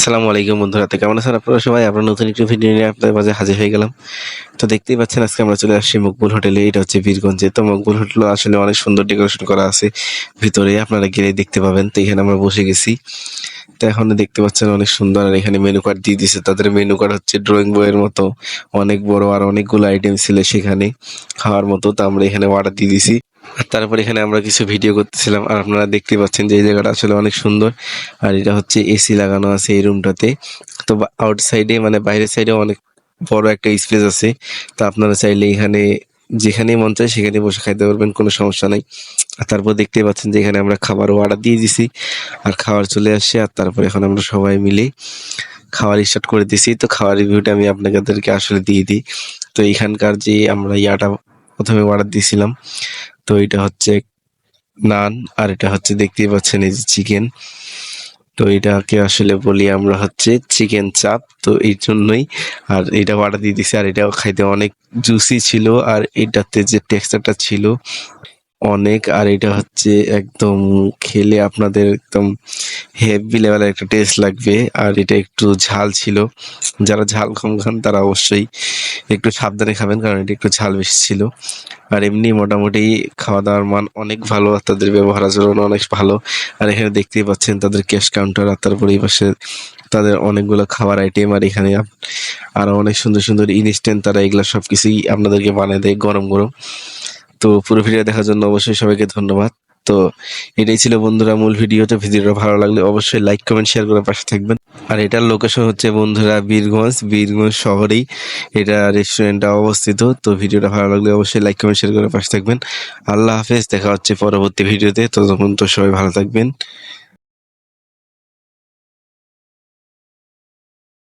আসসালামু আলাইকুম বন্ধুরা, তো কেমন আছেন আপনারা সবাই? আমরা নতুন একটি ভিডিও নিয়ে আপনাদের মাঝে হাজির হয়ে গেলাম। তো দেখতেই পাচ্ছেন আজকে আমরা চলে আসছি মকবুল হোটেলে, এটা হচ্ছে বীরগঞ্জে। তো মকবুল হোটেল আসলে অনেক সুন্দর ডেকোরেশন করা আছে। ভিতরে আপনারা গেলে দেখতে পাবেন। তো এখানে আমরা বসে গেছি। তো এখন দেখতে পাচ্ছেন অনেক সুন্দর, আর এখানে মেনু কার্ড দিয়ে দিছে তাদের মেনু কার্ড হচ্ছে ড্রয়িং বইয়ের মতো। অনেক বড় আর অনেকগুলো আইটেম ছিল সেখানে খাওয়ার মতো। তো আমরা এখানে অর্ডার দিয়ে দিছি তারপর এখানে আমরা কিছু ভিডিও করতেছিলাম, আর আপনারা দেখতে পাচ্ছেন যে এই জায়গাটা আসলে অনেক সুন্দর। আর এটা হচ্ছে এসি লাগানো আছে এই রুমটাতে তো আউটসাইডে মানে বাইরের সাইডে অনেক বড় একটা স্পেস আছে। তো আপনারা চাইলে এখানে যেখানেই মন চায় সেখানে বসে খাইতে পারবেন, কোনো সমস্যা নাই। আর তারপর দেখতে পাচ্ছেন যে এখানে আমরা খাবারও অর্ডার দিয়ে দিছি। আর খাবার চলে আসছে, আর তারপর এখন আমরা সবাই মিলে খাওয়ার স্টার্ট করে দিছি। তো খাওয়ার রিভিউটা আমি আপনাদেরকে আসলে দিয়ে দিই। তো এখানকার যে আমরা ইয়াটা প্রথমে অর্ডার দিয়েছিলাম তো এটা হচ্ছে নান, আর এটা হচ্ছে দেখতেই পাচ্ছেন এই যে চিকেন। তো এটাকে আসলে বলি আমরা হচ্ছে চিকেন চাপ, তো এই জন্যই। আর এটা অর্ডার দিয়ে দিছি, আর এটাও খাইতে অনেক জুসি ছিল, আর এটাতে যে টেক্সচারটা ছিল অনেক। আর এটা হচ্ছে একদম খেলে আপনাদের একদম হেভি লেভেলের একটা টেস্ট লাগবে। আর এটা একটু ঝাল ছিল। যারা ঝাল কম খান, তারা অবশ্যই একটু সাবধানে খাবেন, কারণ এটা একটু ঝাল বেশি ছিল। আর এমনি মোটামুটি খাওয়া দাওয়ার মান অনেক ভালো, আর তাদের ব্যবহার আচরণ অনেক ভালো। আর এখানে দেখতেই পাচ্ছেন তাদের ক্যাশ কাউন্টার আর তারপরে এই পাশে তাদের অনেকগুলো খাবার আইটেম আর এখানে আরও অনেক সুন্দর সুন্দর ইনস্ট্যান্ট তারা এগুলো সব কিছুই আপনাদেরকে বানিয়ে দেয় গরম গরম। তো পুরো ভিডিও দেখার জন্য অবশ্যই সবাইকে ধন্যবাদ। তো এটাই ছিল বন্ধুরা মূল ভিডিওতে ভিডিওটা ভালো লাগলে অবশ্যই লাইক কমেন্ট শেয়ার করে পাশে থাকবেন। আর এটার লোকেশন হচ্ছে বন্ধুরা বীরগঞ্জ বীরগঞ্জ শহরেই এটা রেস্টুরেন্টটা অবস্থিত। তো ভিডিওটা ভালো লাগলে অবশ্যই লাইক কমেন্ট শেয়ার করে পাশে থাকবেন। আল্লাহ হাফেজ, দেখা হচ্ছে পরবর্তী ভিডিওতে। তখন তো সবাই ভালো থাকবেন।